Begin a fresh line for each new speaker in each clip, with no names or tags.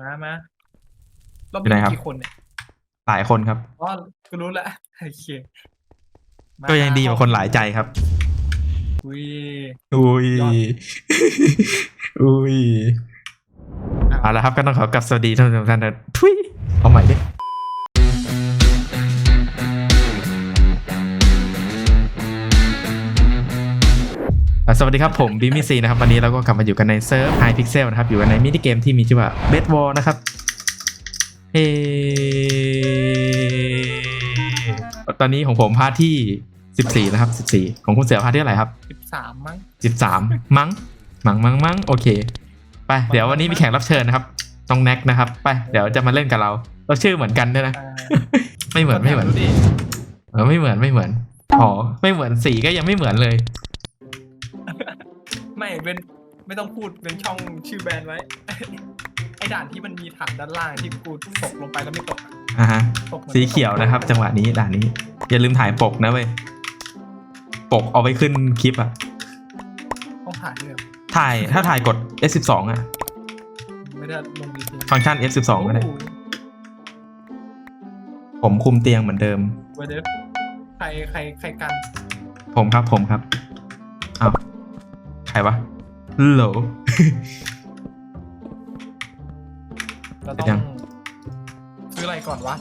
มามาเรา
อยู่ไหนครับ
กี่คนเนี่ย
หลายคนครับ
อ๋อกูรู้แล้วโอเคมา
ก็ยังดีกว่าคนหลายใจครับ
อุ้ย
อุ้ย
ยอด
อุ้ย เอาละครับก็ต้องขอกลับสวัสดีท่านผู้ชมทุกท่านนะทุยเอาใหม่ดิ สวัสดีครับ ผมบิมิซีนะครับ วันนี้เราก็กลับมาอยู่กันในเซิร์ฟ High Pixel นะครับ อยู่กันในมินิเกมที่มีชื่อว่า Bed War นะครับเอตอนนี้ของผมพาร์ทที่ 14 นะครับ 14 ของคุณเสือพาร์ทที่เท่าไหร่ครับ
สิบสามมั้ง
สิบสามมั้ง มั้งมั้งมั้งโอเค ไป เดี๋ยววันนี้มีแขกรับเชิญนะครับน้องแน็กนะครับ ไป เดี๋ยวจะมาเล่นกับเรา เราชื่อเหมือนกันด้วยนะ
อ่า
ไม่เหมือนไม่เหมือน
ดูดิ
เออไม่เหมือนไม่เหมือนอ๋อไม่เหมือนสีก็ยังไม่เหมือนเลย
ไม่เป็นไม่ต้องพูดเป็นช่องชื่อแบรนด์ไว้ ไอ้ด่านที่มันมีถังด้านล่างที่กูตกลงไปแล้วไม่ตกอะ
อ่าฮะ
ตกหมือน
สีเขียวนะครับ จังหวะนี้ด่านนี้ อย่าลืมถ่ายปกนะเว้ย ปกเอาไว้ขึ้นคลิปอะ
ต้องถ่ายด้วยเหรอ
ถ่ายถ้าถ่ายกด F12 อะ
ไม่ได้ลงดีที
ฟังก์ชัน F12 ก็ได้
โอ้โห
ผมคุมเตียงเหมือนเดิม
เว้ยเดี๋ยวใครใครใครกัน
ผมครับผมครับอ้าว ใครวะโหล
เราต้อ
ยัง
งซื้ออะไรก่อนวะ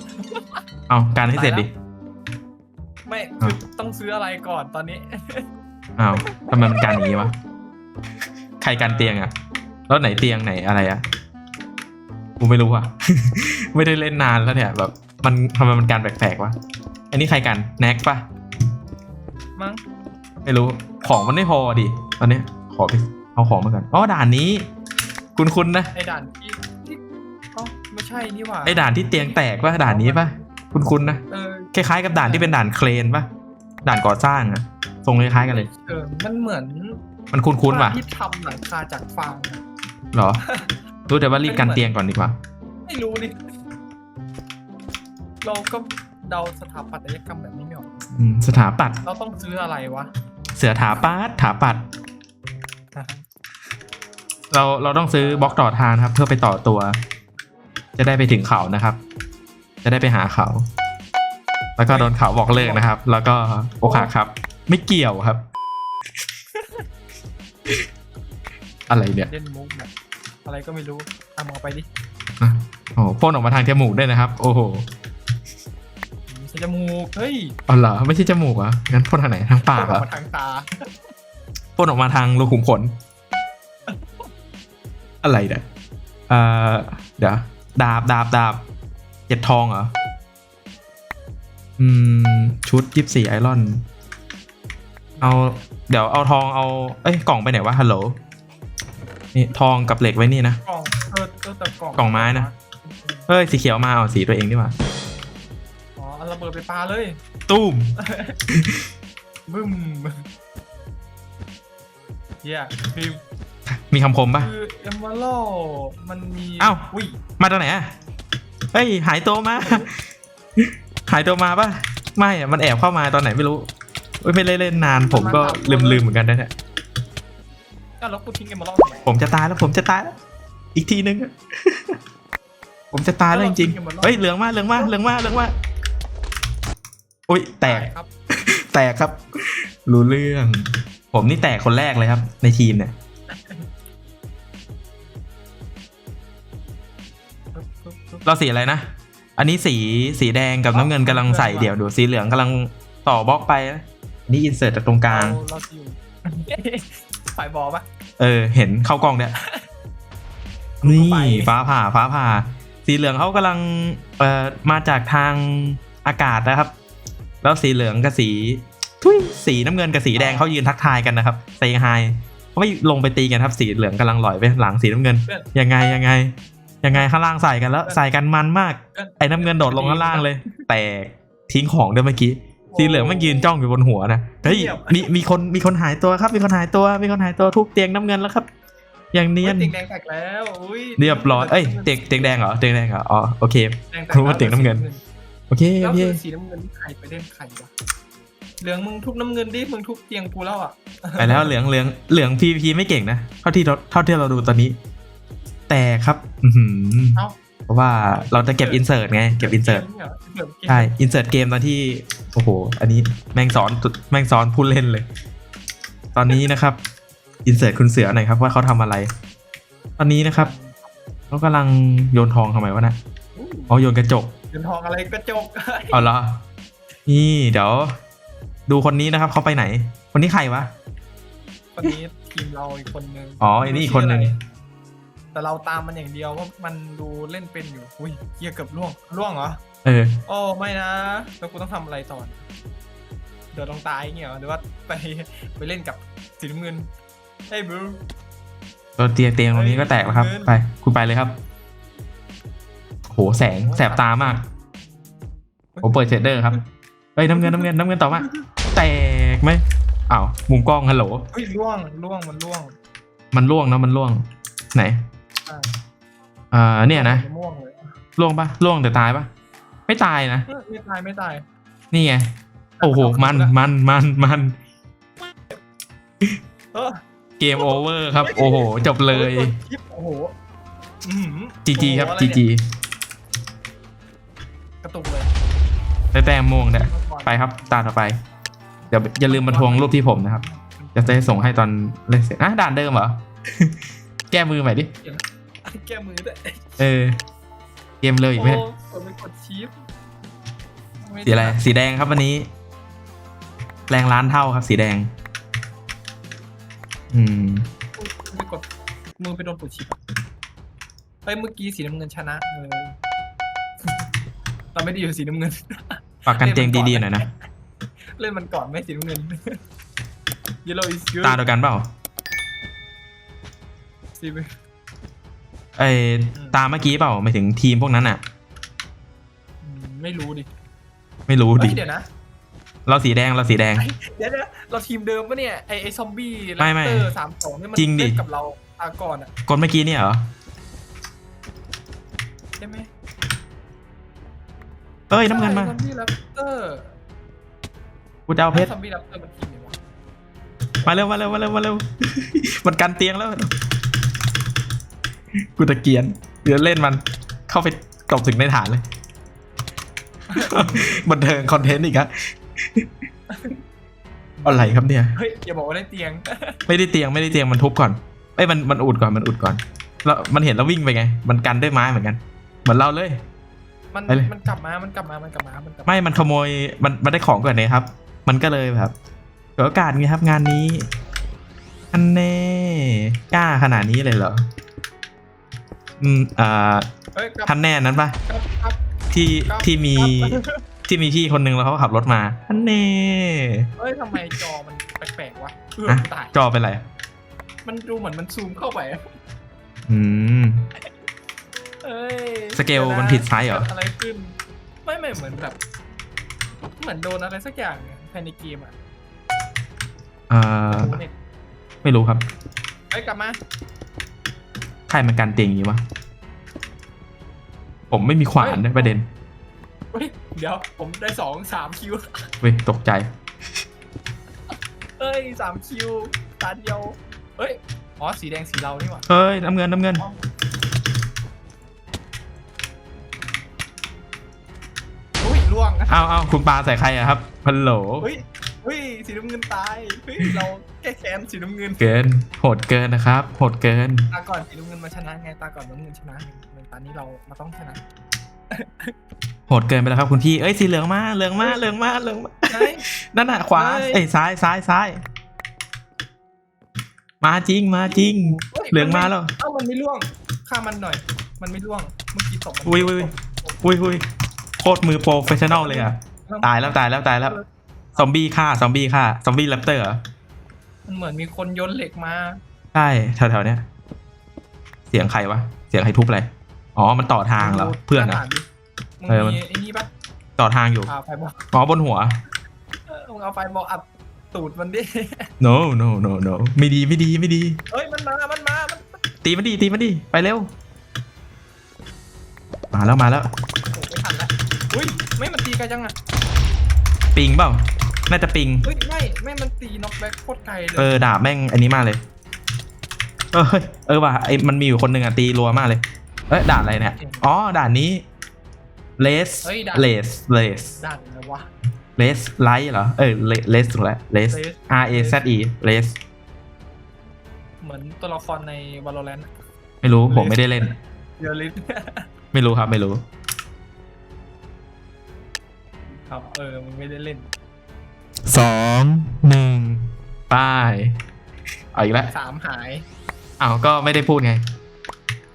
เอาการให้เสร็จดิ
ไม่คือต้องซื้ออะไรก่อนตอนนี้
อ้าวทำไมมันการอย่างนี้วะ ใครการเตียงอะแล้วไหนเตียงไหนอะไรอะกูไม่รู้อะ ไม่ได้เล่นนานแล้วเนี่ยแบบมันทำไมมันการแปลกๆวะ อันนี้ใครกันแน็กปะ
มั้ง
ไม่รู้ ของมันไม่พอดิตอนเนี้ย ขอไปเอาของมาก่อนอ๋อด่านนี้ คุณคุณนะ
ไอ้ด่านที่ที่เอ้าไม่ใช่นี่หว่า
ไอ้ด่านที่เตียงแตกปะด่านนี้ปะคุณคุณนะ
เออ
คล้ายๆกับด่านที่เป็นด่านเครนปะด่านก่อสร้างอะทรงคล้ายๆกันเลย
เออมันเหมือน
มันคุ้นๆว่ะ
ที่ทำหลังคาจากฟางอะ
เหรอ รู้แต่ว่ารีบกันเตียงก่อนดีกว่า
ไม่รู้ดิเราก็เดาสถาปัตยกรรมแบบนี้ไม่ออก
อืมสถาปัตย์
เราต้องซื้ออะไรวะ
เสือถาปัดถาปัด เราเราต้องซื้อบล็อกต่อทางนะครับ เพื่อไปต่อตัว จะได้ไปถึงเขานะครับ จะได้ไปหาเขา แล้วก็โดนเขาบอกเลิกนะครับ แล้วก็โอกหักครับ ไม่เกี่ยวครับ อะไรเนี่ย
เล่นมุกแบบอะไรก็ไม่รู้เอามาเอาไปดิ
อะโอ้โหพ่นออกมาทางจมูกด้วยนะครับ โอ้โห
ไม่ใช่จมูกเฮ้ย
อ๋อเหรอไม่ใช่จมูกเหรอะงั้นพ่นทางไหนทางปากเหร
อ
อ
อกมาทางตา
พ่นออกมาทางรูขุมขน อะไรเนี่ยเอ่อเดี๋ยวดาบดาบดาบเจ็ดทองเหรอ อืม ชุดยิบสี่ไอรอน เอาเดี๋ยวเอาทองเอา เอ้ยกล่องไปไหนวะฮัลโหลนี่ทองกับเหล็กไว้นี่นะ
กล่องเออเออแต่กล่อง
กล่องไม้นะ เฮ้ย สีเขียวมาเอาสีตัวเองดีกว่า
อ๋อเอาระเบิดไปปาเลย
ตุ้ม
บึ้มเฮียคือ
มี คำคมปะ
คือเอมเบอร์โลมันมี
อ้าว
อุ้ย
มาตอนไหนอะเฮ้ยหายตัวมา หายตัวมาปะไม่อะมันแอบเข้ามาตอนไหนไม่รู้เฮ้ยไม่ได้เล่นนานผมก็ลืมลืมๆเหมือนกันนะเนี่ย
อ้าวแล้วกูทิ้งเอมเบอร์โลทำไม
ผมจะตายแล้วผมจะตายแล้วอีกทีนึงอะผมจะตายแล้วจริงๆเฮ้ยเหลืองมากเหลืองมากเหลืองมากเหลืองมากอุ้ยแตก
ครับ
แตกครับ รู้เรื่อง ผมนี่แตกคนแรกเลยครับ ในทีมเนี่ย เราสีอะไรนะ อันนี้สีสีแดงกับน้ำเงินกำลังใส่เดี่ยวดูสีเหลืองกำลังต่อบล็อกไปนะอันนี่อินเสิร์ตจากตรงกลาง
เราเราอยู่ฝ่ายบอลปะ
เออ เห็นเข้ากล้องเนี่ย
กู
นี่
ไป
ฟ้าผ่าฟ้าผ่า สีเหลืองเขากำลังเอ่อมาจากทางอากาศนะครับ แล้วสีเหลืองกับสีทุยสีน้ำเงินกับสีแดงเขายืนทักทายกันนะครับเซฮายเขาไม่ลงไปตีกันครับสีเหลืองกำลังลอยไปหลังสีน้ำเงิน
เพื่อน
ยังไงยังไง ยังไงข้างล่างใส่กันแล้ว ใส่กันมันมาก
เพื่อน
ไอ้น้ำเงินโดดลงข้างล่างเลย แต่ทิ้งของด้วยเมื่อกี้สีเหลืองมันยืนจ้องอยู่บนหัวนะเฮ้ยมีมีคนมีคนหายตัวครับ มีคนหายตัว มีคนหายตัวทุบเตียงน้ำเงินแล้วครับ อย่างเนียน
เตียงแดงแตกแล้วอุ้ย
เรียบร้อยเอ้ยเตียงเตียงแดงเหรอเตียงแดงเหรออ๋อโอเค
แดงแตก
รู้ว่าเตียงน้ำเงินโอเค
แล้
โอ
ว
เค
คือสีน้ำเงินนี่ใครไปเล่นใครวะเหลืองมึงทุบน้ำเงินดิมึงทุบเตียงกูแล้วอะ
ไปแล้วเหลืองเหลืองเหลืองพีพีไม่เก่งนะเท่าที่เราเท่าที่เราดูตอนนี้ แตกครับอือหือ
เอ้า
เพราะว่าเราจะเก็บอินเสิร์ตไง เก็บอินเสิร์ต
กมเนี่ยเก็บเกม
ใช่อินเสิร์ตเกมตอนที่โอ้โห อันนี้แม่งสอนแม่งสอนผู้เล่นเลย ตอนนี้นะครับอินเสิร์ตคุณเสือหน่อยครับว่าเขาทำอะไร ตอนนี้นะครับเขากำลังโยนทองทำไมวะนะอ๋อโยนกระจก
เงินทองอะไรกระจก
เอาละนี่เดี๋ยว ดูคนนี้นะครับเขาไปไหน คนนี้ใครวะ
คนนี้ทีมเราอีกคนนึง
อ๋อไอ้นี่อีกคนนึง
ชื่ออะไร แต่เราตามมันอย่างเดียวว่ามันดูเล่นเป็นอยู่อุ้ยเกียเกือบล่วงล่วงเหรอ
เออ
โอ้ไม่นะแล้วกูต้องทำอะไรต่อเดี๋ยวต้องตายเงี้ยเหรอหรือว่าไปไปเล่นกับสีน้ำเงินเฮ้ยบรู
ตัวเตียงเตียงตรงนี้ก็แตกแล้วครับ
เฮ้ย
ไปคุณไปเลยครับ โหแสงแสบตามากผมเปิดเชดเดอร์ครับเฮ้ยน้ำเงินน้ำเงินน้ำเงินต่อมาแตกไหมอ้าวมุมกล้องฮัลโหล
เฮ้ยล่วงล่วงมันล่วง
มันล่วงเนอะมันล่วง ไหน
อ่า
อ่าเนี่ยนะ
ม่วงเลย
ล่วงปะล่วงแต่ตายปะไม่ตายนะ
เออไม่ตายไม่ตาย
นี่ไง โอ้โห มันมันมันมัน
เออ
เกมโอเวอร์ครับ โอ้โห จบเลย
กดคลิปโอ้โหอื้อหือ
จีจีครับ
โอ้โหอะ
จี
ไเนี่ย
จี
กระตุกเลย
ได้แต้มม่วงเด้อไปครับ ตาต่อไปเดี๋ยวอย่าลืมมาทวงรูปที่ผมนะครับ จะได้ส่งให้ตอนเล่นเสร็จอะด่านเดิมเหรอ แก้มือใหม่ดิ
แก้มือด้วย
เออ เกมเลยอีกไหม
โอ้กดไปกดชิป
สีอะไร สีแดงครับวันนี้ แรงล้านเท่าครับ สีแดง อืม
ไปกดมือไปโดนกดชิปเฮ้ยเมื่อกี้สีน้ำเงินชนะเลยเราไม่ได้อยู่สีน้ำเงิน
ฝากกันเจงดีๆหน่อยนะ
เล่นมันก่อนไม่สีน้ำเงิน Yellow is good
ตาเดียวกันเปล่า
สี
ไอยตาเมื่อกี้เปล่าไม่ถึงทีมพวกนั้นอะ
อืมไม่รู้ดิ
ไม่รู้
เฮ้
ดิ
ยเดี๋ยวนะ
เราสีแดงเราสีแดง
เดี๋ยวนะเราทีมเดิมปะเนี่ยไอไอซอมบี้
ไม่ไม่
เตอร์สามสองเนี่ยมัน
จริงดิ
เล่นกับเราตาก่อนอะ
กดเมื่อกี้เนี่ยเหรอ
ใช่ไหม
เอ้ยน้ำเงินมา
ซอมบี้แรปเตอร์
กูจะเอาเพชร
ซอมบี้แรปเตอร์มันทีมไหนวะ
มาเร็วมาเร็วมาเร็วมาเร็ว มันกันเตียงแล้ว กูตะเกียนเดี๋ยวเล่นมันเข้าไปตบถึงในฐานเลยบันเทิงคอนเทนต์อีกอะอะไรครับเนี่ย
เฮ้ยอย่าบอกว่าได้เตียง
ไม่ได้เตียงไม่ได้เตียงมันทุบก่อนเอ้ยมันมันอุดก่อนมันอุดก่อน แล้วมันเห็นแล้ววิ่งไปไง มันกันด้วยไม้เหมือนกัน เหมือนเราเลย
มัน
ไปเลย
มันกลับมา มันกลับมา มันกลับมา มันกลับมา
ไม่มันขโมยมันมันได้ของก่อนเลยครับ มันก็เลยแบบเปิดโอกาสไงครับงานนี้อันแน่กล้าขนาดนี้เลยเหรอ อืมอ่า
เฮ้ยกลับ
ท่านแน่นั้นปะ
กลับกลับ
ที่
ครับ
ที่มี
ครับ
ที่มีพี่คนนึงแล้วเขาขับรถมาท่านแน่
เฮ้ยทำไมจอมันแปลกๆวะเออ
อะ
ตาย
จอเป็นไร
มันดูเหมือนมันซูมเข้าไปอะ
อืม
เอ้ย
สเกล
ดี๋ยวะ
มันผิดไซส์เหรอ
กิดอะไรขึ้นไม่ไม่เหมือนแบบ เหมือนโดนอะไรสักอย่างเนี่ยภายในเกมอะ
อ่า
โอ้โหเนี่ย
ไม่รู้ครับ
เฮ้ยกลับมา
ใครมันกันเตียงอย่างนี้วะ ผมไม่มีขวานด้วยประเด็น
เฮ้ยเดี๋ยวผมได้สองสามคิว
เว้ยตกใจ
เอ้ยสามคิวตาเดียวเฮ้ย อ๋อ สีแดงสีเรานี่หว่า
เฮ้ยน้ำเงินน้ำเงิน
อุ้ยล่วงนะ
เอาเอาคุณปาใส่ใครอะครับฮัลโหล
เฮ้ย เฮ้ยสีน้ำเงินตายเฮ้ยเราแก้แค้นสีน้ำเงิน
เกินโหดเกินนะครับโหดเกิน
ตาก่อนสีน้ำเงินมาชนะไงตาก่อนน้ำเงินชนะไงในตอนนี้เรามาต้องชนะ
โหดเกินไปแล้วครับคุณพี่ เอ้ยสีเหลืองมาเหลืองมาเหลืองมาเหลืองมา
ไหน
นั่นน่ะขวา
เฮ้ย
เอ้ยซ้ายซ้ายซ้าย มาจริงมาจริง
ฮ้ย
เหลืองมาแล้ว
เอ้ามันไม่ล่วงฆ่ามันหน่อย มันไม่ล่วงเมื่อกี้ตกมัน
อุ้ยอุ้ยอุ้ยอุ้ยโคตรมือโปรเฟชชั่นอลเลยอะตายแล้วตายแล้วตายแล้ว ซอมบี้ฆ่าซอมบี้ฆ่าซอมบี้แรปเตอร์เหรอ
มันเหมือนมีคนโยนเหล็กมา
ใช่แถวๆเนี้ยเสียงใครวะเสียงใครทุบอะไรอ๋อมันต่อทางเหรอเพื่อนเหรอ
ขนาดดิมึง
เออมัน
มีไอ้นี่ปะ
ต่อทางอยู่
อ่าไฟบอก
อ๋อบนหัว
เออมึงเอาไฟบอกอัดตูดมันดิ
no no no no ไม่ดีไม่ดีไม่ดี
เฮ้ยมันมา มันมา มันมัน
ตีมันดีตีมันดีไปเร็ว มาแล้วมาแล้ว
โอ้ไม่ทันแล้วอุ้ย ไม่มันตีไกันยังอะ
ปิงเปล่า น่าจะปิง
เฮ้ยไม่ไม่มันตีน็อกแบ็คโคตรไกลเล
เอยอดาบแม่งอันนี้มากเลย เออเฮ้ยเออว่ะไอมันมีอยู่คนหนึ่งอะตีรัวมากเลยเอ้ยด่านอะไรเนี่ยอ๋อด่านนี้เลส
เฮ้ยด่าน
เลสเลส
ดันเลยวะ
เลสไลท์เหรอเออเลสถูกแล้วเลส
Race
R A Z E เลส
เหมือนตัวละครใน Valorant
ไม่รู้ผมไม่ได้เล่น
เยอลิส
ไม่รู้ครับไม่รู้
ครับเออมึงไม่ได้เล่น
สองหนึ่งป้ายเอาอีกแล้ว
สามหาย
อ้าวก็ไม่ได้พูดไง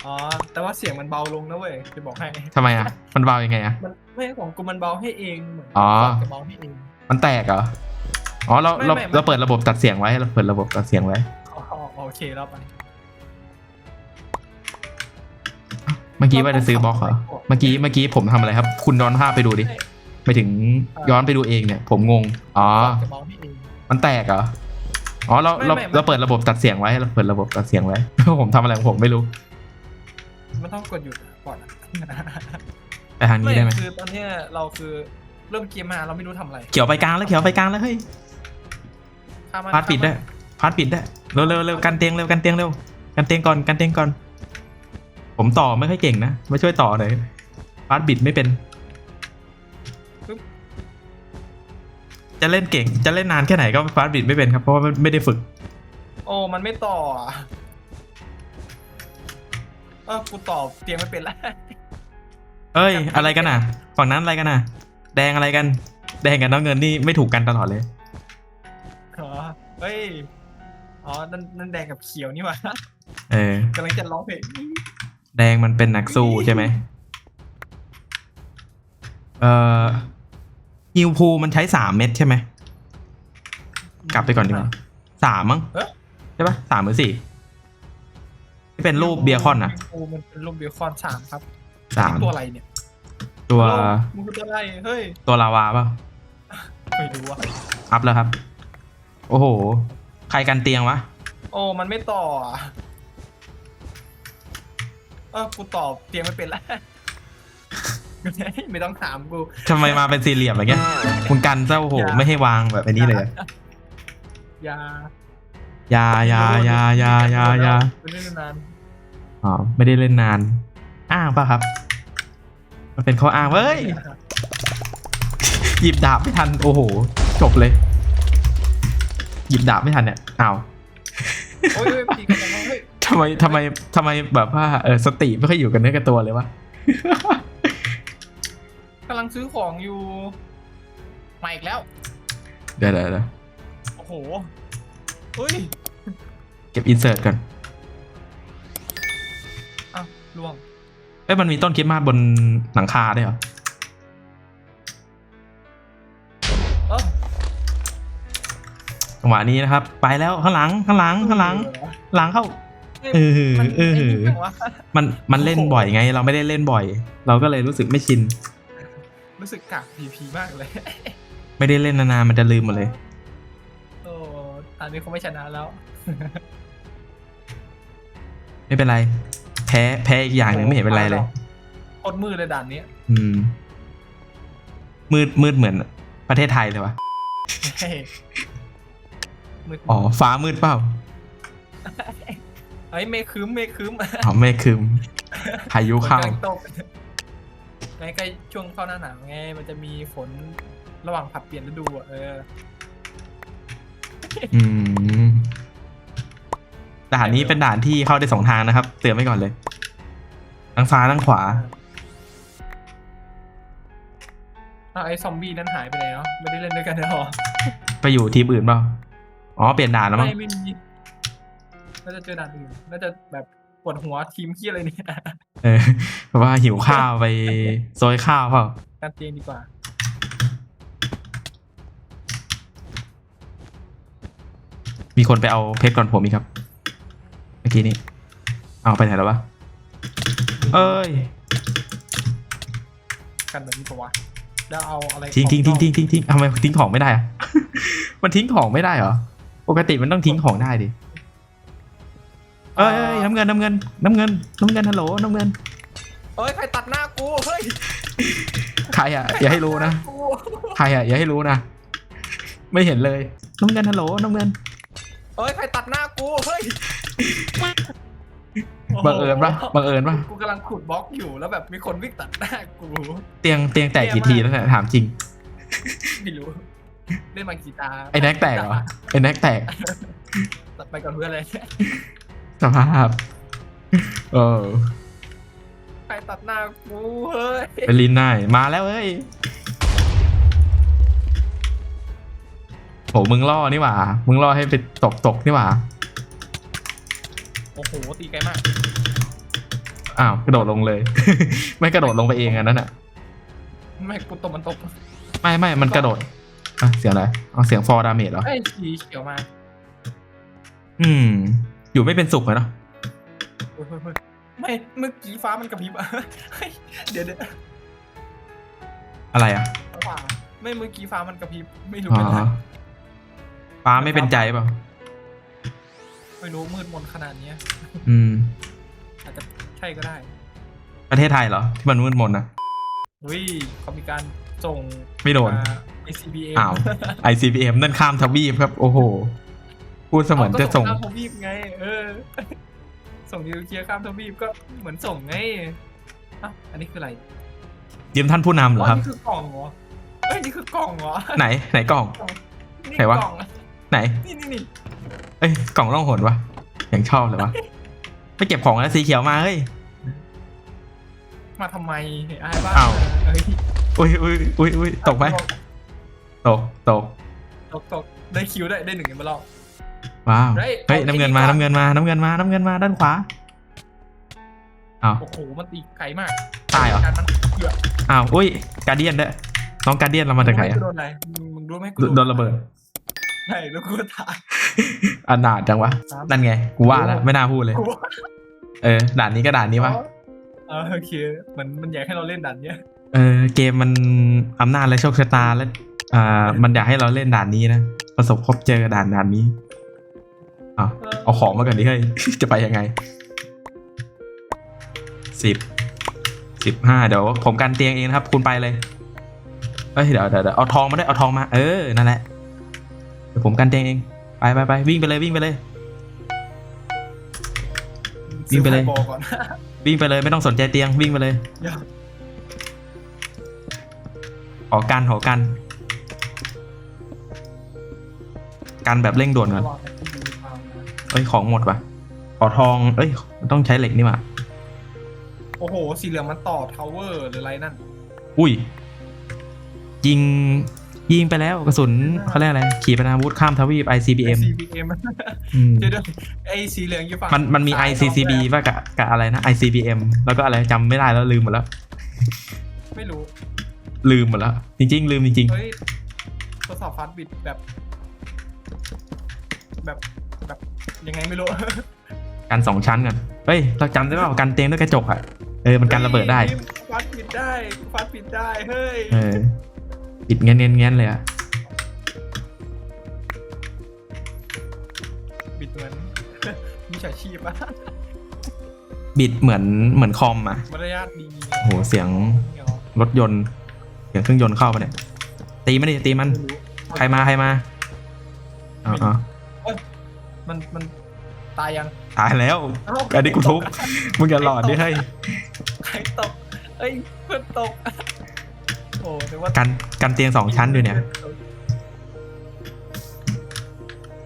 อ๋อ แต่ว่าเสียงมันเบาลงนะเว้ยจะบอกให้
ทำไมอะ มันเบายังไงอะ
มันไม่ของกูมันเบาให้เองเหมือน
อ๋อ
จะเบาให้เอง
มันแตกเหรออ๋อเรา
ไม่
เรา
ไม่ไม่
เราเปิดระบบตัดเสียงไว้เราเปิดระบบตัดเสียงไว้
อ๋อโอเคแล้วไป
เมื่อกี้ว่าจะซื้อบล็อกเหรอเมื่อกี้เมื่อกี้ผมทำอะไรครับ คุณย้อนภาพไปดูดิ ไปถึงย้อนไปดูเองเนี่ย ผมงง อ๋อ
จะเบาให้เอง
มันแตกเหรอ อ๋อเรา
ไม่
เรา
ไม่ไม่
เราเปิดระบบตัดเสียงไว้เราเปิดระบบตัดเสียงไว้ ผมทำอะไรของผมไม่รู้
มันต้องกดหยุดก่อนอะ
ไปทางนี้ได้ไหม
คือตอนเนี้ยเราคือเริ่มเกมมาเราไม่รู้ทำอะไร
เขียวไปกลางแล้วเขียวไปกลางแล้วเฮ้ย
ข้ามมา
พาร์ทปิดได้
ข้าม
พาร์ทปิดได้เร็วเร็วเร็วกันเตียงเร็วกันเตียงเร็วกันเตียงก่อนกันเตียงก่อน ผมต่อไม่ค่อยเก่งนะมาช่วยต่อหน่อยพาร์ทบิดไม่เป็น จะเล่นเก่ง จะเล่นนานแค่ไหนก็พาร์ทบิดไม่เป็นครับ เพราะว่าไม่ได้ฝึก
โอ้มันไม่ต่ออะเออกูตอบเตรียมไม่เป็นแล้ว
เอ้ย อะไรกันน่ะ ฝั่งนั้นอะไรกันน่ะ แดงอะไรกัน แดงกับน้ำเงินนี่ไม่ถูกกันตลอดเลย
อ๋อเฮ้ย อ๋อ นั่นนั่นแดงกับเขียวนี่หว่า
เออ
กำลังจะร้องเพลง
แดงมันเป็นนักสู้ใช่ไหมเอ่อ ฮิวพูมันใช้สามเม็ดใช่ไหม กลับไปก่อนดีกว่าสามมั้ง
เอ๊ะ
ใช่ปะสามหรือสี่ที่เป็นรูปเบียร์คอนอะ
กูมันเป็นรูปเบียร์คอนสามครับ
สาม
ตัวอะไรเนี่ย
ตัว
โลกมึงคือตัวอะไรเฮ้ย
ตัวลาวาเปล่ะ
ไม่รู้อะ
อัพแล้วครับ โอ้โห ใครกันเตียงวะ
โอ้มันไม่ต่ออะเออกูตอบเตรียมไม่เป็นแล้ว ไม่ต้องถามกู
ทำไมมาเป็นสี่เหลี่ยมอย่างเงี้ยคุณกันเจ้าโอ้โห
อย่า
ไม่ให้วางแบบอันนี้เลย
อยา
อยาอยาอยาอยาอยาอยา
ไม่ได้นาน
อ๋อไม่ได้เล่นนาน อ้างป่ะครับ มันเป็นข้ออ้างเว้ยหยิบดาบไม่ทันโอ้โห จบเลย หยิบดาบไม่ทันเนี่ยอ้าว
โอ้ยเฮ้ยตีกันจังวะเฮ้ย
ทำไมทำไมทำไมแบบว่าเออสติไม่ค่อยอยู่กันเนื้อกับตัวเลยวะ
กำลังซื้อของอยู่มาอีกแล้ว
เดี๋ยวเดี๋ยวเดี๋ยว
โอ้โหเฮ้ย
เก็บอินเสิร์ตก่อน
อ้าวล่วง
เอ้ยมันมีต้นคริดมาสบนหลังคาด้วยเหรอ
เออ
จังหวะนี้นะครับ ไปแล้วข้างหลังข้างหลังข้างหลังหลังเข้า เออ
มัน
เออ
ไนี่จังวะ
มันมันเล่นบ่อยไง เราไม่ได้เล่นบ่อย เราก็เลยรู้สึกไม่ชิน
รู้สึกกากพีพีมากเลย
ไม่ได้เล่นนานๆมันจะลืมหมดเลย
โอ้อันนี้คงไม่ชนะแล้ว
ไม่เป็นไร แพ้แพ้อีกอย่างหนึ่งไม่เห็นเป็นไรเลย
โคตรมืดเลยด่านนี้
อืม มืดมืดเหมือน ประเทศไทยเลยวะ
เฮ้ยมืด
อ๋อ ฟ้ามืดเปล่า
เฮ้ยเมฆคืมเมฆคืม
อ๋อเมฆคึมพายุเข้า
ฝนกำลังตกไงใกล้ช่วงเข้าหน้าหนาวไง มันจะมีฝนระหว่างผัดเปลี่ยนฤดูอะเออ
อืมด่านนี้เป็นด่านที่เข้าได้สองทางนะครับ เตือนไว้ก่อนเลยทั้งซ้ายทั้งขวา
อ้าวไอ้ซอมบี้นั้นหายไปไหนเนาะไม่ได้เล่นด้วยกันเลยเหรอ
ไปอยู่ทีมอื่นเปล่าอ๋อเปลี่ยนด่านแล้วมั้ง
ไม่ไม่มีน่าจะเจอด่านอื่นน่าจะแบบปวดหัวทีมขี้อะไรเนี่ย
เออเพราะว่าหิวข้าวไปโซยข้าวเปล่า
การเตียงดีกว่า
มีคนไปเอาเพชรก่อนผมอีกครับ เมื่อกี้นี้ เอาไปไหนแล้ววะ เอ้ย
กันแบบนี้ปะวะแล้วเอาอะไร
ทิ้งทิ้ง
ข
ทิ้ง
อ
ทิ้งทิ้งทิ้งทำไมทิ้งของไม่ได้อะ มันทิ้งของไม่ได้เหรอ ปกติมันต้องทิ้งของได้ดิ เอ้ยเอ้ยน้ำเงินน้ำเงินน้ำเงินน้ำเงินฮัลโหลน้ำเงิน
เอ้ยใครตัดหน้ากูเฮ้ย
ใครอะอย่าให้รู้นะ
กู
ใครอะอย่าให้รู้นะไม่เห็นเลยน้ำเงินฮัลโหลน้ำเงิน
เอ้ยใครตัดหน้ากูเฮ้ย
บังเอิญปะบังเอิญปะ
กูกำลังขุดบล็อกอยู่แล้วแบบมีคนวิ่งตัดหน้ากู
เตียงเตียงแตกกี่ทีแล้วเนี่ยถามจริง
ไม่รู้เล่นมากีตาร์
ไอ้แน็กแตกเหรอไอ้แน็กแตก
ตัดไปก่อนเพื่อนเลย
สภาพ เออ
ใครตัดหน้ากูเฮ้ย
เป็นลินนายมาแล้วเอ้ยโหมึงล่อนี่หว่า มึงล่อให้ไปตกตกนี่หว่า
โอ้โหตีไกลมาก
อ้าวกระโดดลงเลย ไม่กระโดดลงไปเองอันนั้นอะ
ไม่กูตบมันตบ
ไม่ไม่มันกระโดดอะเสียงอะไรเอาเสียงฟอร์ดาเมจเหรอ
ไอ้ยสีเขียวมา
อืม อยู่ไม่เป็นสุขเลยเนาะ
เฮ้ยเฮ้ยเฮ้ยไม่เมื่อกี้ฟ้ามันกระพริบอะเฮ้ยเดี๋ยวเดี๋ยว
อะไรอะ
ฟ้าไม่เมื่อกี้ฟ้ามันกระพริบไม่รู้
อ๋
เป็นไร
อฟ้าไม่เป็นใจเปล่า
ไม่รู้มืดมนขนาดเนี้ย
อืม
อาจจะใช่ก็ได้
ประเทศไทยเหรอ ที่มันมืดมนนะ
เฮ้ยเขามีการส่ง
ไม่โดน
มา ICBM
อ้าว ICBM นั่นข้ามทวีปครับ โอ้โห พูดเสมือนจะส่ง
ข้ามทวีปไง เออ ส่งนิวเคลียร์ข้ามทวีปก็เหมือนส่งไงอะอันนี้คืออะไร
ยืมท่านผู้นำเหรอครับ
นี่คือกล่องเหรอเอ้ยนี่คือกล่องเหรอ
ไหน ไหนกล่อง
นี่
ไหนวะ
กล่อง
ไหน
นี่นี่นี่
เอ้ยกล่องล่องหนวะอย่างชอบเลยวะไม่เก็บของแล้วสีเขียวมาเฮ้ย
มาทำไมไอ้บ้า
อ้าว
เอ้ย
อุ้ยอุ้ยอุ้ยอุ้ยตกไหมตกตก
ตกตกได้คิวได้ได้หนึ่งกันมาลอก
ว้าว
เฮ้ย
เฮ้ย
เอา
น้ำเงิน
ไอ้นี่
มา
ก่อน
น้ำเงินมาน้ำเงินมาน้ำเงินมาด้านขวาอ้าว
โอ้โหมันตีไกลมาก
ตายเหรอ
การมันเกือบ
อ้าวอุ้ยการเดียนด้วยน้องการเดียนเรามาจากไหนอะ
โดนอะไรมึงมึงรู้ไหมกู
โดนระเบิด
ใช่แล้วกูก็ตาย
อันนาดจังวะ
ครับ
นั่นไงกูว่าแล้วไม่น่าพูดเลย
กู
เออด่านนี้ก็ด่านนี้วะ
เออโอเคมันมันอยากให้เราเล่นด่านเนี้ย
เออเกมมันอำนาจและโชคชะตาและอ่ามันอยากให้เราเล่นด่านนี้นะประสบพบเจอด่านด่านนี้ อ้าวเอาของมาก่อนดิเฮ้ย จะไปยังไงสิบสิบห้าเดี๋ยวผมกันเตียงเองนะครับ คุณไปเลยเอ้ยเดี๋ยวเดี๋ยวเดี๋ยวเอาทองมาด้วยเอาทองมาเออนั่นแหละเดี๋ยวผมกันเตียงเองไปไปไปวิ่งไปเลยวิ่งไปเลยวิ่งไปเลย
ซื้อไฟบอก่อน
วิ่งไปเลยไม่ต้องสนใจเตียงวิ่งไปเลย
เดี๋ยว
หอกันหอกัน กันแบบเร่งด่วนก่อน เอ้ยของหมดว่ะขอทอง เอ้ย ต้องใช้เหล็กนี่หว่า
โอ้โห สีเหลืองมันต่อทาวเวอร์หรืออะไรนั่น
อุ้ย ยิง ยิงไปแล้วกระสุนเขาเรียกอะไร ขีปนาวุธข้ามทวีป ICBM
ICBM
อืม
เดี๋ยวเดี๋ยวไอ้สีเหลืองอยู่ฝั่ง
มันมันมี
ซ้าย
ICCB ป่ะกับกับอะไรนะ ICBM แล้วก็อะไรจำไม่ได้แล้วลืมหมดแล้ว
ไม่รู้
ลืมหมดแล้ว จริง ๆ ลืมจริง
เฮ้ยทดสอบฟาสต์บิดแบบ แบบแบบ ยังไงไม่รู้
ๆกันสองชั้นกันเฮ้ย เราจำได้เปล่ากันเตียงด้วยกระจกอะ เออ มันกันระเบิดได้
ฮ้ยฟาสต์บิดได้ฟาสต์บิดได้เฮ้ย
เออ ปิดเงี้ยเงี้ยเงี้ยเลยอะ
บิดเหมือนมีฉาชีพอะ
บิดเหมือนเหมือนคอมอะ
มารยาทดี
โห เสียง
เงี้ย
รถยนต์ เสียงเครื่องยนต์เข้าไปเนี่ย ตีมันดิตีมัน
ไม่รู้
ใครมาใครมาอ๋ออ๋อ
มันมันตายยัง
ตายแล้ว
เอ้า
อันนี้กูทุบมึงอย่าหลอดดิเฮ้ย
ใครตกเอ้ยเพื่อนตก โอ้แต่ว่า
กันกันเตียงสองชั้นด้วยเนี่ย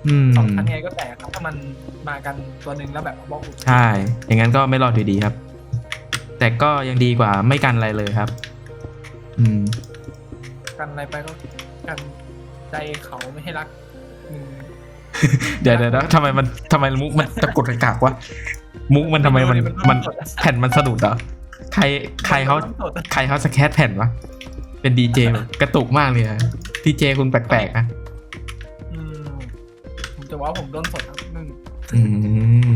อืม
สองชั้นไงก็แตกครับถ้ามันมากันตัวหนึ่งแล้วแบบบล็อกอุด
ใช่ อย่างนั้นก็ไม่รอดอยู่ดีครับ แต่ก็ยังดีกว่าไม่กันอะไรเลยครับ อืม
กันอะไรไปก็กันใจเขาไม่ให้รักมึง
เดี๋ยวเดี๋ยวนะทำไมมันทำไมมุกมันตะกุกตะกักวะมุกมันทำไมมันมันแผ่นมันสะดุดเหรอใครใครเขา
สดอะ
ใครเขาสแคตแผ่นวะเป็นดีเจแบบกระตุกมากเลยอะดีเจคุณแปลกๆอะ
อืมผมจะว่าผมโดนสดครับนึง
อืม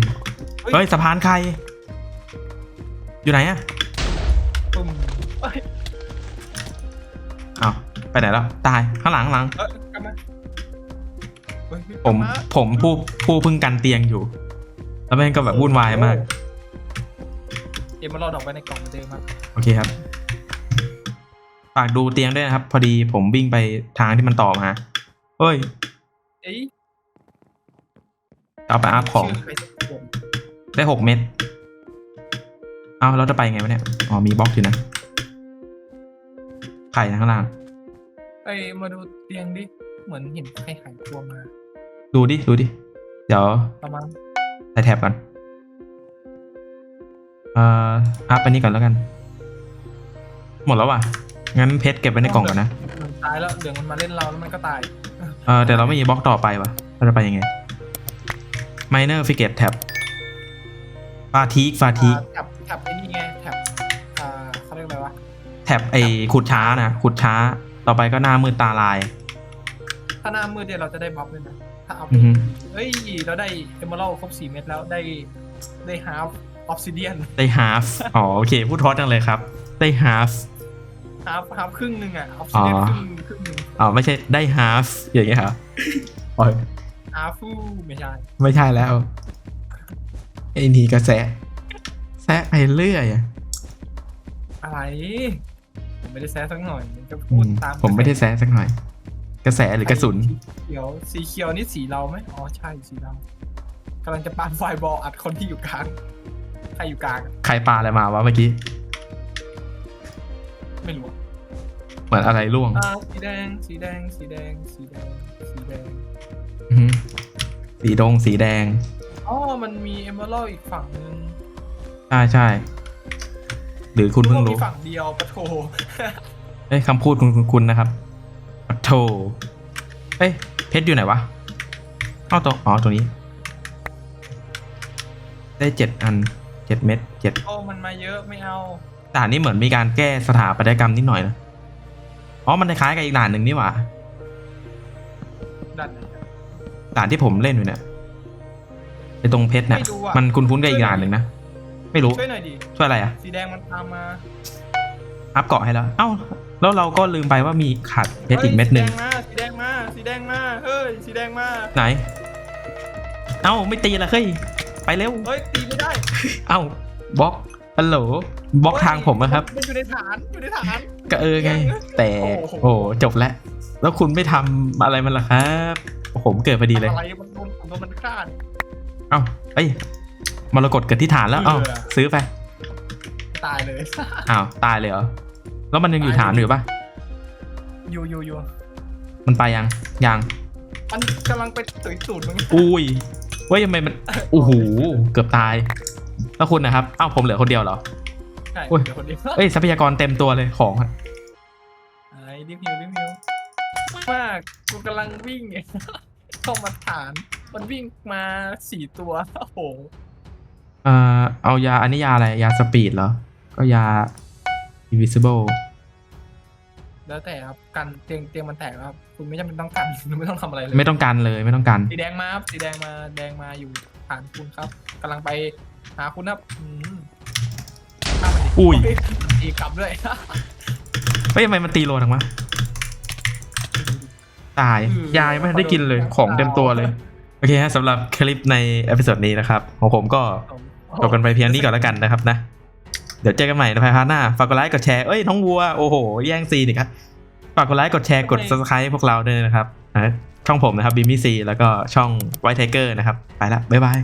เฮ้ย
เฮ้ยสะพานใคร อยู่ไหนอะ
ปึ้มเอ้ย
อ้าวไปไหนแล้ว ตายข้างหลังข้างหลัง ผม
กลับา
ผมผู้ผู้เพึ่งกันเตียงอยู่ แล้วแม่งก็แบบวุ่นวายมาก
เอ็มมารอดออกไปในกล่องเหมือนเดิมครับ
โอเคครับฝากดูเตียงด้วยนะครับ พอดีผมวิ่งไปทางที่มันต่อมาเฮ้ย
เอ้ย
เอาไปอัพของ
ชื่ใครสักผม
ได้หกเม็ดเอาเราจะไปไงวะเนี่ยอ๋อมีบล็อกอยู่นะไข่นะข้างล่าง
ไอ้ยมาดูเตียงดิ เหมือนเห็นใครหายตัวมา
ดูดิ ดูดิ เดี๋ยว
ประมาณ
ใส่แท็บก่อนเอ่ออัพอันนี้ก่อนแล้วกัน หมดแล้วว่ะ งั้นเพชรเก็บไว้ในกล่องก่อนนะ
เหมือนตายแล้วเดี๋ยวมันมาเล่นเราแล้วมันก็ตาย
เออแต่เราไม่มีบล็อกต่อไปว่ะเราจะไปยังไง minor frigate tab ฟาทีกฟาทีก
อ่าแท็บแท็บไอ้นี่ไงแท็บอ่าเขาเรียกอะไรวะ
แท็บไอ้ขุดช้านะขุดช้า ต่อไปก็หน้ามืดตาลาย
ถ้าหน้ามืดเดี๋ยวเราจะได้บัฟเลยนะ ถ้าเอา
อือฮึ
เฮ้ย เราได้เอเมอรัลครบสี่เม็ดแล้วได้ได้ฮาร์ฟออฟซิเดียน
ได้ half อ๋อโอเคพูดทอดจังเลยครับ ได้ half
ฮาร์ฟฮาร์ฟครึ่งหนึ่งอะออฟซิเดียน
อ๋อ
ครึ่งครึ่งหนึ่ง
อ๋อไม่ใช่ได้ half อย่างเงี้ยเหรออ๋อ
ฮาร์ฟูไม่ใช่
ไม่ใช่แล้วไอ้นี่ก็แซะแซะไปเรื่อยอะ
อะไร ผมไม่ได้แซะสักหน่อยก็
อื
พูด
ม
ตาม
ผมไม่ได้แซะสักหน่อย กระแสหรือกระสุน
สีเขียวสีเขียวนี่สีเราไหมอ๋อใช่สีเรากำลังจะปาไฟบอลอัดคนที่อยู่กลางใครอยู่กลางอะ
ใครปาอะไรมาวะเมื่อกี้
ไม่รู้อะ
เหมือนอะไรร่วง
อ่าสีแดงสีแดงสีแดงสีแดงสีแดง
อือหือสีดงสีแดง
อ๋อมันมีเอเมอรัลอีกฝั่งนึง
ใช่ใช่หรือคุณเพิ่ง
นึกว่า
รู้
มีฝั่งเดียวปะโถ
เอ้ยคำพูดคุณคุณคุณนะครับ ปัดโทเอ้ย เพชรอยู่ไหนวะเอ้าตรงอ๋อตรงนี้ ได้เจ็ดอันเจ็ดเม็ดเจ็ด
โอ้มันมาเยอะไม่เอา
ด่านนี้เหมือนมีการแก้สถาปัตยกรรมนิดหน่อยนะอ๋อมันคล้ายกับอีกด่านหนึ่งนี่หว่า
ดันไหนอะ
ด่านที่ผมเล่นอยู่เนี่ยไอตรงเพชรเนี่ย
ไม่รู้อะ
มันคุ้นๆกับอีกด่านหนึ่งนะไม่รู้
ช่วยหน่อยดิ
ช่วยอะไรอะ
สีแดงมันตามมา
อัพเกาะให้แล้ว เอ้า แล้วเราก็ลืมไปว่ามีขาดเพชรอีกเม็ดหนึ่ง
ฮ้ยสีแดงมาสีแดงมาสีแดงมาเฮ้ยสีแดงมา
ไหน เอ้าไม่ตีละเฮ้ยไปเร็ว
เฮ้ยตีไม่ได้
เอ้าบล็อกฮัลโหลบล็อกทางผมนะครับ
มันอยู่ในฐานอยู่ในฐาน
ก็เออไง แต่
โอ้โห
โอ้จบแล้วแล้วคุณไม่ทำอะไรมันล่ะครับผมเกิดพอดีเลย
อะไรมันโดนผมโดนมันฆ่าดิ
เอ้าเอ้ยมรกตเกิดที่ฐานแล้วเอ้า
เบื่อ
ซื้อไป
ตายเลย
อ้าวตายเลยเหรอ แล้วมันยังอยู่
ตาย
ฐานอยู่ปะ
อยู่อยู่อยู่
มันไปยังยัง
มันกำลังไปตุยตูดมึง
อุ้ยเว้ยทำไมมันโอ้โหเกือบตาย แล้วคุณนะครับอ้าวผมเหลือคนเดียวเหรอ
ใช่
โอ้ย
เดี๋ยวคนเดียว
เอ้ยทรัพยากรเต็มตัวเลยของอะ
ไอ้ดิฟฮิวดิฟฮิวมากกูกำลังวิ่งเข้ามาฐาน มันวิ่งมาสี่ตัวโอ้โห
เอ่อเอายาอันนี้ยาอะไรยาสปีดเหรอก็ยา invisible
แล้วแต่ครับกันเตียงเตียงมันแตกแล้วครับคุณไม่จำเป็นต้องกันคุณไม่ต้องทำอะไรเลย
ไม่ต้องการเลยไม่ต้องการ
สีแดงมาครับสีแดงมาแดงมาอยู่ฐานคุณครับกำลังไปหาคุณครับอืมฆ่ามันดิ
อุ้ย
ตีกลับด้วย
เฮ้ยทำไมมันตีโลนังวะตาย
อืม
ยายไม่ทันได้กินเลยของเต็มตัวเลย โอเคฮะสำหรับคลิปในเอพิโซดนี้นะครับ ของผมก็จบกันไปเพียงนี้ก่อนแล้วกันนะครับนะ เดี๋ยวเจอกันใหม่ในภายภาคหน้า ฝากกดไลค์กดแชร์ เอ้ยน้องวัว โอ้โห แย่งซีนอีกครับ ฝากกดไลค์กดแชร์กด subscribe ให้พวกเราด้วยนะครับนะช่องผมนะครับบีมี่ซีแล้วก็ช่องไวท์ไทเกอร์นะครับ ไปละ บ๊ายบาย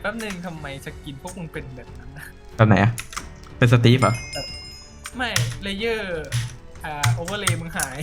แป๊บนึงทำไมสกินพวกมึงเป็นแบบนั้นนะ
แบบไหนอะเป็นสตีฟเหรอ
ไม่ เลเยอร์ อ่า โอเวอร์เลย์มึงหาย